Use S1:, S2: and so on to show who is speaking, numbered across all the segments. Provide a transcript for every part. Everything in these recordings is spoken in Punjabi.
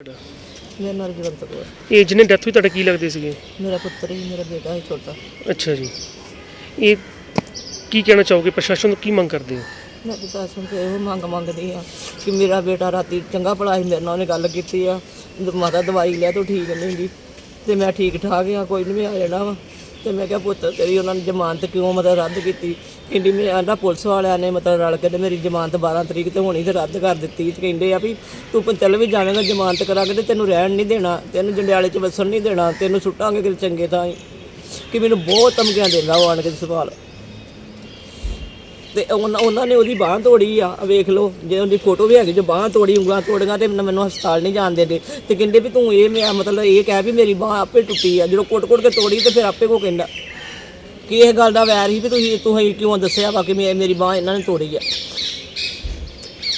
S1: ਮੇਰਾ ਨਾਮ ਜਗਵੰਤ ਕੌਰ
S2: ਇਹ ਜਿਹਨੇ ਡੈਥ ਹੋਈ ਤੁਹਾਡੇ ਕੀ ਲੱਗਦੇ ਸੀਗੇ?
S1: ਮੇਰਾ ਪੁੱਤਰ ਹੀ ਮੇਰਾ ਬੇਟਾ ਹੈ ਛੋਟਾ।
S2: ਅੱਛਾ ਜੀ। ਇਹ ਕੀ ਕਹਿਣਾ ਚਾਹੋਗੇ? ਪ੍ਰਸ਼ਾਸਨ ਤੋਂ ਕੀ ਮੰਗ ਕਰਦੇ ਹੋ?
S1: ਮੈਂ ਪ੍ਰਸ਼ਾਸਨ ਤੋਂ ਇਹੋ ਮੰਗ ਮੰਗਦੀ ਆ ਕਿ ਮੇਰਾ ਬੇਟਾ ਰਾਤੀ ਚੰਗਾ ਭਲਾ ਸੀ ਮੇਰੇ ਨਾਲ ਉਹਨੇ ਗੱਲ ਕੀਤੀ ਆ। ਮਾਤਾ ਦਵਾਈ ਲੈ ਤੂੰ ਠੀਕ ਨਹੀਂ ਗੀ। ਤੇ ਮੈਂ ਠੀਕ ਠਾਕ ਆ ਕੋਈ ਨਹੀਂ ਮੈਂ ਆ ਜਾਣਾ ਵਾ। ਤੇ ਮੈਂ ਕਿਹਾ ਪੁੱਤ ਤੇਰੀ ਉਹਨਾਂ ਨੇ ਜ਼ਮਾਨਤ ਕਿਉਂ ਮਤਲਬ ਰੱਦ ਕੀਤੀ ਕਹਿੰਦੀ ਮੈਂ ਆਂਦਾ ਪੁਲਿਸ ਵਾਲਿਆਂ ਨੇ ਮਤਲਬ ਰਲ ਕੇ ਤੇ ਮੇਰੀ ਜ਼ਮਾਨਤ 12 ਤਰੀਕ ਤੇ ਹੋਣੀ ਤੇ ਰੱਦ ਕਰ ਦਿੱਤੀ ਤੇ ਕਹਿੰਦੇ ਆ ਵੀ ਤੂੰ ਪੰਚਲ ਵੀ ਜਾਵੇਂਗਾ ਜ਼ਮਾਨਤ ਕਰਾਂਗੇ ਤੇ ਤੈਨੂੰ ਰਹਿਣ ਨਹੀਂ ਦੇਣਾ, ਤੈਨੂੰ ਜੰਡਿਆਲੇ 'ਚ ਵਸਣ ਨਹੀਂ ਦੇਣਾ, ਤੈਨੂੰ ਸੁੱਟਾਂਗੇ ਕਿ ਚੰਗੇ ਥਾਂ ਹੀ। ਕਿ ਮੈਨੂੰ ਬਹੁਤ ਧਮਕੀਆਂ ਦਿੰਦਾ ਉਹ ਆਣ ਕੇ ਸਵਾਲ ਤੇ ਉਹਨਾਂ ਉਹਨਾਂ ਨੇ ਉਹਦੀ ਬਾਹ ਤੋੜੀ ਆ ਆਹ ਵੇਖ ਲਓ ਜੇ ਉਹਦੀ ਫੋਟੋ ਵੀ ਹੈਗੀ ਜੋ ਬਾਹ ਤੋੜੀ ਉਂਗਲਾਂ ਤੋੜੀਆਂ ਤੇ ਮੈਨੂੰ ਮੈਨੂੰ ਹਸਪਤਾਲ ਨਹੀਂ ਜਾਣ ਦਿੰਦੇ। ਤੇ ਕਹਿੰਦੇ ਵੀ ਤੂੰ ਇਹ ਮੈਂ ਮਤਲਬ ਇਹ ਕਹਿ ਵੀ ਮੇਰੀ ਬਾਹ ਆਪੇ ਟੁੱਟੀ ਆ ਜਦੋਂ ਕੁੱਟ-ਕੁੱਟ ਕੇ ਤੋੜੀ ਤੇ ਫਿਰ ਆਪੇ ਕੋ ਕਹਿੰਦਾ ਕਿ ਇਹ ਗੱਲ ਦਾ ਵੈਰ ਸੀ ਵੀ ਤੁਸੀਂ ਤੁਸੀਂ ਕਿਉਂ ਦੱਸਿਆ ਵਾ ਕਿ ਮੈਂ- ਮੇਰੀ ਬਾਹ ਇਹਨਾਂ ਨੇ ਤੋੜੀ ਆ।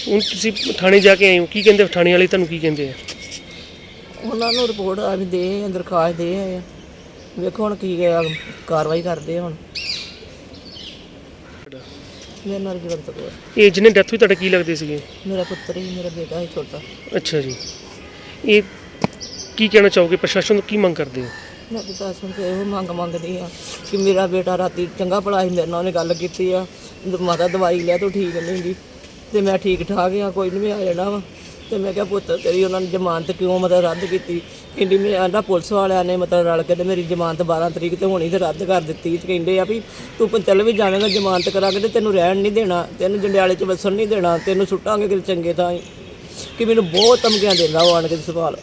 S2: ਹੁਣ ਤੁਸੀਂ ਥਾਣੇ ਜਾ ਕੇ ਆਏ ਹੋ ਕੀ ਕਹਿੰਦੇ ਥਾਣੇ ਵਾਲੇ ਤੁਹਾਨੂੰ ਕੀ ਕਹਿੰਦੇ ਆ?
S1: ਉਹਨਾਂ ਨੂੰ ਰਿਪੋਰਟ ਆ ਵੀ ਦੇ ਦਰਖਾਸਤ ਦੇ ਆਏ ਆ। ਵੇਖੋ ਹੁਣ ਕੀ ਆ, ਕਾਰਵਾਈ ਕਰਦੇ ਆ ਹੁਣ। ਮੇਰਾ ਨਾਮ ਜਗਵੰਤ ਕੌਰ
S2: ਇਹ ਜਿਹਨੇ ਡੈਥ ਹੋਈ ਤੁਹਾਡੇ ਕੀ ਲੱਗਦੇ ਸੀਗੇ?
S1: ਮੇਰਾ ਪੁੱਤਰ ਹੀ ਮੇਰਾ ਬੇਟਾ ਹੈ ਛੋਟਾ।
S2: ਅੱਛਾ ਜੀ। ਇਹ ਕੀ ਕਹਿਣਾ ਚਾਹੋਗੇ? ਪ੍ਰਸ਼ਾਸਨ ਤੋਂ ਕੀ ਮੰਗ ਕਰਦੇ ਹੋ?
S1: ਮੈਂ ਪ੍ਰਸ਼ਾਸਨ ਤੋਂ ਇਹੋ ਮੰਗ ਮੰਗਦੀ ਆ ਕਿ ਮੇਰਾ ਬੇਟਾ ਰਾਤੀ ਚੰਗਾ ਭਲਾ ਸੀ ਮੇਰੇ ਨਾਲ ਉਹਨੇ ਗੱਲ ਕੀਤੀ ਆ। ਮਾਤਾ ਦਵਾਈ ਲੈ ਤੂੰ ਠੀਕ ਨਹੀਂ ਗੀ। ਤੇ ਮੈਂ ਠੀਕ ਠਾਕ ਆ ਕੋਈ ਨਹੀਂ ਮੈਂ ਆ ਜਾਣਾ ਵਾ। ਤੇ ਮੈਂ ਕਿਹਾ ਪੁੱਤ ਤੇਰੀ ਉਹਨਾਂ ਨੇ ਜ਼ਮਾਨਤ ਕਿਉਂ ਮਤਲਬ ਰੱਦ ਕੀਤੀ? ਕਹਿੰਦੀ ਮੈਂ ਆਂਦਾ ਪੁਲਿਸ ਵਾਲਿਆਂ ਨੇ ਮਤਲਬ ਰਲ ਕੇ ਤੇ ਮੇਰੀ ਜ਼ਮਾਨਤ 12 ਤਰੀਕ ਤੇ ਹੋਣੀ ਤੇ ਰੱਦ ਕਰ ਦਿੱਤੀ ਤੇ ਕਹਿੰਦੇ ਆ ਵੀ ਤੂੰ ਪੰਚਲ ਵੀ ਜਾਵੇਂਗਾ ਜ਼ਮਾਨਤ ਕਰਾਂਗੇ ਤੇ ਤੈਨੂੰ ਰਹਿਣ ਨਹੀਂ ਦੇਣਾ, ਤੈਨੂੰ ਜੰਡਿਆਲੇ 'ਚ ਵਸਣ ਨਹੀਂ ਦੇਣਾ, ਤੈਨੂੰ ਸੁੱਟਾਂਗੇ ਕਿ ਚੰਗੇ ਥਾਂ ਹੀ। ਕਿ ਮੈਨੂੰ ਬਹੁਤ ਧਮਕੀਆਂ ਦਿੰਦਾ ਉਹ ਆਣ ਕੇ ਸਵਾਲ।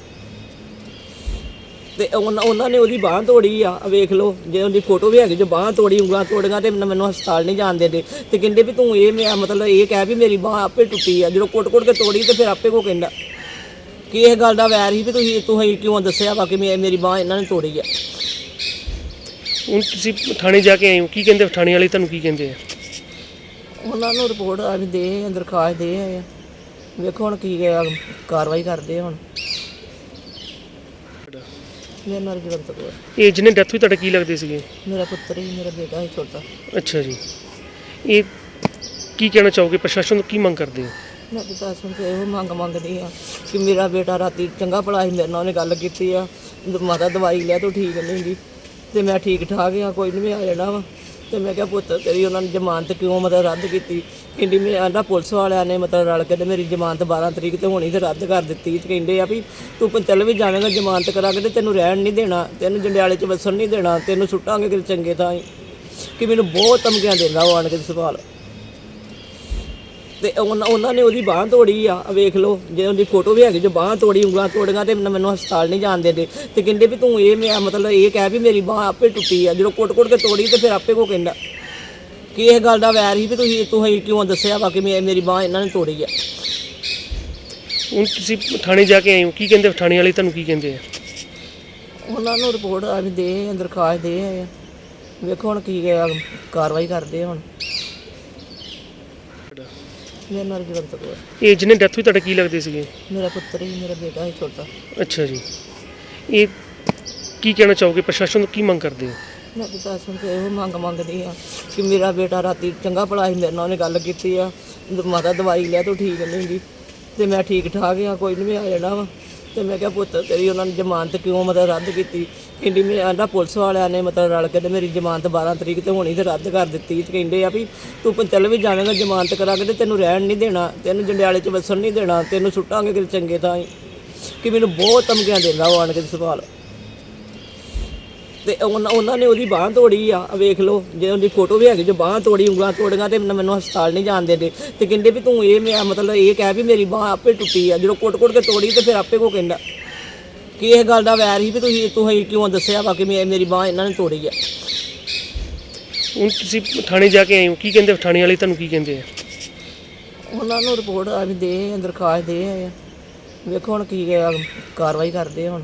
S1: ਤੇ ਉਹਨਾਂ ਉਹਨਾਂ ਨੇ ਉਹਦੀ ਬਾਹ ਤੋੜੀ ਆ ਵੇਖ ਲਓ, ਜੇ ਉਹਦੀ ਫੋਟੋ ਵੀ ਹੈਗੀ ਜੋ ਬਾਹ ਤੋੜੀ, ਉਂਗਲਾਂ ਤੋੜੀਆਂ ਤੇ ਮੈਨੂੰ ਮੈਨੂੰ ਹਸਪਤਾਲ ਨਹੀਂ ਜਾਣ ਦਿੰਦੇ। ਤੇ ਕਹਿੰਦੇ ਵੀ ਤੂੰ ਇਹ ਮੈਂ ਮਤਲਬ ਇਹ ਕਹਿ ਵੀ ਮੇਰੀ ਬਾਹ ਆਪੇ ਟੁੱਟੀ ਆ, ਜਦੋਂ ਕੁੱਟ-ਕੁੱਟ ਕੇ ਤੋੜੀ ਤੇ ਫਿਰ ਆਪੇ ਕੋ ਕਹਿੰਦਾ। ਕਿ ਇਹ ਗੱਲ ਦਾ ਵੈਰ ਸੀ ਵੀ ਤੁਸੀਂ ਤੁਸੀਂ ਕਿਉਂ ਦੱਸਿਆ? ਵਾ ਕਿ ਮੈਂ- ਮੇਰੀ ਬਾਹ ਇਹਨਾਂ ਨੇ ਤੋੜੀ ਆ।
S2: ਹੁਣ ਤੁਸੀਂ ਥਾਣੇ ਜਾ ਕੇ ਆਏ ਹੋ। ਕੀ ਕਹਿੰਦੇ ਥਾਣੇ ਵਾਲੇ ਤੁਹਾਨੂੰ ਕੀ ਕਹਿੰਦੇ ਆ?
S1: ਉਹਨਾਂ ਨੂੰ ਰਿਪੋਰਟ ਆ ਵੀ ਦੇ ਦਰਖਾਸਤ ਦੇ ਆਏ ਆ। ਵੇਖੋ ਹੁਣ ਕੀ ਆ, ਕਾਰਵਾਈ ਕਰਦੇ ਆ ਹੁਣ। ਮੇਰਾ ਨਾਮ ਜਗਵੰਤ ਕੌਰ
S2: ਇਹ ਜਿਹਨੇ ਡੈਥ ਹੋਈ ਤੁਹਾਡੇ ਕੀ ਲੱਗਦੇ ਸੀਗੇ?
S1: ਮੇਰਾ ਪੁੱਤਰ ਹੀ ਮੇਰਾ ਬੇਟਾ ਹੈ ਛੋਟਾ।
S2: ਅੱਛਾ ਜੀ। ਇਹ ਕੀ ਕਹਿਣਾ ਚਾਹੋਗੇ? ਪ੍ਰਸ਼ਾਸਨ ਤੋਂ ਕੀ ਮੰਗ ਕਰਦੇ ਹੋ?
S1: ਮੈਂ ਪ੍ਰਸ਼ਾਸਨ ਤੋਂ ਇਹੋ ਮੰਗ ਮੰਗਦੀ ਆ ਕਿ ਮੇਰਾ ਬੇਟਾ ਰਾਤੀ ਚੰਗਾ ਭਲਾ ਸੀ ਮੇਰੇ ਨਾਲ ਉਹਨੇ ਗੱਲ ਕੀਤੀ ਆ ਮਾਤਾ ਦਵਾਈ ਲਿਆ ਤੂੰ ਠੀਕ ਨਹੀਂ ਗੀ। ਤੇ ਮੈਂ ਠੀਕ ਠਾਕ ਆ, ਕੋਈ ਨਹੀਂ ਮੈਂ ਆ ਜਾਣਾ ਵਾ। ਤੇ ਮੈਂ ਕਿਹਾ ਪੁੱਤ ਤੇਰੀ ਉਹਨਾਂ ਨੇ ਜ਼ਮਾਨਤ ਕਿਉਂ ਮਤਲਬ ਰੱਦ ਕੀਤੀ? ਕਹਿੰਦੀ ਮੈਂ ਆਂਦਾ ਪੁਲਿਸ ਵਾਲਿਆਂ ਨੇ ਮਤਲਬ ਰਲ ਕੇ ਤੇ ਮੇਰੀ ਜ਼ਮਾਨਤ 12 ਤਰੀਕ ਤੇ ਹੋਣੀ ਤੇ ਰੱਦ ਕਰ ਦਿੱਤੀ ਤੇ ਕਹਿੰਦੇ ਆ ਵੀ ਤੂੰ ਪੰਚਲ ਵੀ ਜਾਵੇਂਗਾ ਜ਼ਮਾਨਤ ਕਰਾਂਗੇ ਤੇ ਤੈਨੂੰ ਰਹਿਣ ਨਹੀਂ ਦੇਣਾ, ਤੈਨੂੰ ਜੰਡਿਆਲੇ 'ਚ ਵਸਣ ਨਹੀਂ ਦੇਣਾ, ਤੈਨੂੰ ਸੁੱਟਾਂਗੇ ਕਿ ਚੰਗੇ ਥਾਂ ਹੀ। ਕਿ ਮੈਨੂੰ ਬਹੁਤ ਧਮਕੀਆਂ ਦਿੰਦਾ ਉਹ ਆਣ ਕੇ ਸਵਾਲ। ਤੇ ਉਹਨਾਂ ਉਹਨਾਂ ਨੇ ਉਹਦੀ ਬਾਹ ਤੋੜੀ ਆ ਆਹ ਵੇਖ ਲਓ ਜੇ ਉਹਦੀ ਫੋਟੋ ਵੀ ਹੈਗੀ ਜੋ ਬਾਹ ਤੋੜੀ ਉਂਗਲਾਂ ਤੋੜੀਆਂ ਤੇ ਮੈਨੂੰ ਮੈਨੂੰ ਹਸਪਤਾਲ ਨਹੀਂ ਜਾਣ ਦਿੰਦੇ। ਤੇ ਕਹਿੰਦੇ ਵੀ ਤੂੰ ਇਹ ਮੈਂ ਮਤਲਬ ਇਹ ਕਹਿ ਵੀ ਮੇਰੀ ਬਾਹ ਆਪੇ ਟੁੱਟੀ ਆ ਜਦੋਂ ਕੁੱਟ-ਕੁੱਟ ਕੇ ਤੋੜੀ ਤੇ ਫਿਰ ਆਪੇ ਕੋ ਕਹਿੰਦਾ ਕਿ ਇਹ ਗੱਲ ਦਾ ਵੈਰ ਸੀ ਵੀ ਤੁਸੀਂ ਤੁਸੀਂ ਕਿਉਂ ਦੱਸਿਆ ਵਾ ਕਿ ਮੈਂ- ਮੇਰੀ ਬਾਹ ਇਹਨਾਂ ਨੇ ਤੋੜੀ ਆ।
S2: ਹੁਣ ਤੁਸੀਂ ਥਾਣੇ ਜਾ ਕੇ ਆਏ ਹੋ ਕੀ ਕਹਿੰਦੇ ਥਾਣੇ ਵਾਲੇ ਤੁਹਾਨੂੰ ਕੀ ਕਹਿੰਦੇ ਆ?
S1: ਉਹਨਾਂ ਨੂੰ ਰਿਪੋਰਟ ਆ ਵੀ ਦੇ ਦਰਖਾਸਤ ਦੇ ਆਏ ਆ। ਵੇਖੋ ਹੁਣ ਕੀ ਆ, ਕਾਰਵਾਈ ਕਰਦੇ ਆ ਮੇਰਾ ਜਗਵੰਤ ਕੌਰ
S2: ਇਹ ਜਿਹਨੇ ਡੈਥ ਹੋਈ ਤੁਹਾਡੇ ਕੀ ਲੱਗਦੇ ਸੀਗੇ?
S1: ਮੇਰਾ ਪੁੱਤਰ ਹੀ ਮੇਰਾ ਬੇਟਾ ਹੈ ਛੋਟਾ।
S2: ਅੱਛਾ ਜੀ। ਇਹ ਕੀ ਕਹਿਣਾ ਚਾਹੋਗੇ? ਪ੍ਰਸ਼ਾਸਨ ਤੋਂ ਕੀ ਮੰਗ ਕਰਦੇ ਹੋ?
S1: ਮੈਂ ਪ੍ਰਸ਼ਾਸਨ ਤੋਂ ਇਹੋ ਮੰਗ ਮੰਗਦੀ ਆ ਕਿ ਮੇਰਾ ਬੇਟਾ ਰਾਤੀ ਚੰਗਾ ਭਲਾ ਸੀ ਮੇਰੇ ਨਾਲ ਉਹਨੇ ਗੱਲ ਕੀਤੀ ਆ। ਮਾਤਾ ਦਵਾਈ ਲੈ ਤੂੰ ਠੀਕ ਨਹੀਂ ਗੀ। ਤੇ ਮੈਂ ਠੀਕ ਠਾਕ ਆ ਕੋਈ ਨਹੀਂ ਮੈਂ ਆ ਜਾਣਾ ਵਾ। ਤੇ ਮੈਂ ਕਿਹਾ ਪੁੱਤ ਤੇਰੀ ਉਹਨਾਂ ਨੇ ਜ਼ਮਾਨਤ ਕਿਉਂ ਮਤਲਬ ਰੱਦ ਕੀਤੀ ਕਹਿੰਦੀ ਮੈਂ ਆਂਦਾ ਪੁਲਿਸ ਵਾਲਿਆਂ ਨੇ ਮਤਲਬ ਰਲ ਕੇ ਤੇ ਮੇਰੀ ਜ਼ਮਾਨਤ 12 ਤਰੀਕ ਤੇ ਹੋਣੀ ਤੇ ਰੱਦ ਕਰ ਦਿੱਤੀ ਤੇ ਕਹਿੰਦੇ ਆ ਵੀ ਤੂੰ ਪੰਚਲ ਵੀ ਜਾਵੇਂਗਾ, ਜ਼ਮਾਨਤ ਕਰਾਂਗੇ ਤੇ ਤੈਨੂੰ ਰਹਿਣ ਨਹੀਂ ਦੇਣਾ, ਤੈਨੂੰ ਜੰਡਿਆਲੇ 'ਚ ਵਸਣ ਨਹੀਂ ਦੇਣਾ, ਤੈਨੂੰ ਸੁੱਟਾਂਗੇ ਕਿ ਚੰਗੇ ਥਾਂ ਹੀ। ਕਿ ਮੈਨੂੰ ਬਹੁਤ ਧਮਕੀਆਂ ਦਿੰਦਾ ਉਹ ਆਣ ਕੇ ਸਵਾਲ ਤੇ ਉਹਨਾਂ ਉਹਨਾਂ ਨੇ ਉਹਦੀ ਬਾਹ ਤੋੜੀ ਆ ਵੇਖ ਲਓ ਜੇ ਉਹਦੀ ਫੋਟੋ ਵੀ ਹੈਗੀ ਜੋ ਬਾਹ ਤੋੜੀ ਉਂਗਲਾਂ ਤੋੜੀਆਂ ਤੇ ਮੈਨੂੰ ਹਸਪਤਾਲ ਨਹੀਂ ਜਾਣ ਦਿੰਦੇ। ਤੇ ਕਹਿੰਦੇ ਵੀ ਤੂੰ ਇਹ ਮੈਂ ਮਤਲਬ ਇਹ ਕਹਿ ਵੀ ਮੇਰੀ ਬਾਹ ਆਪੇ ਟੁੱਟੀ ਆ ਜਦੋਂ ਕੁੱਟ-ਕੁੱਟ ਕੇ ਤੋੜੀ ਤੇ ਫਿਰ ਆਪੇ ਕੋ ਕਹਿੰਦਾ ਕਿ ਇਹ ਗੱਲ ਦਾ ਵੈਰ ਸੀ ਵੀ ਤੁਸੀਂ ਤੁਸੀਂ ਕਿਉਂ ਦੱਸਿਆ ਵਾ ਕਿ ਮੈਂ- ਮੇਰੀ ਬਾਹ ਇਹਨਾਂ ਨੇ ਤੋੜੀ ਆ।
S2: ਹੁਣ ਤੁਸੀਂ ਥਾਣੇ ਜਾ ਕੇ ਆਏ ਹੋ ਕੀ ਕਹਿੰਦੇ ਥਾਣੇ ਵਾਲੇ ਤੁਹਾਨੂੰ ਕੀ ਕਹਿੰਦੇ ਆ?
S1: ਉਹਨਾਂ ਨੂੰ ਰਿਪੋਰਟ ਆ ਵੀ ਦੇ ਦਰਖਾਸਤ ਦੇ ਆਏ ਆ। ਵੇਖੋ ਹੁਣ ਕੀ ਕਾਰਵਾਈ ਕਰਦੇ ਹੁਣ।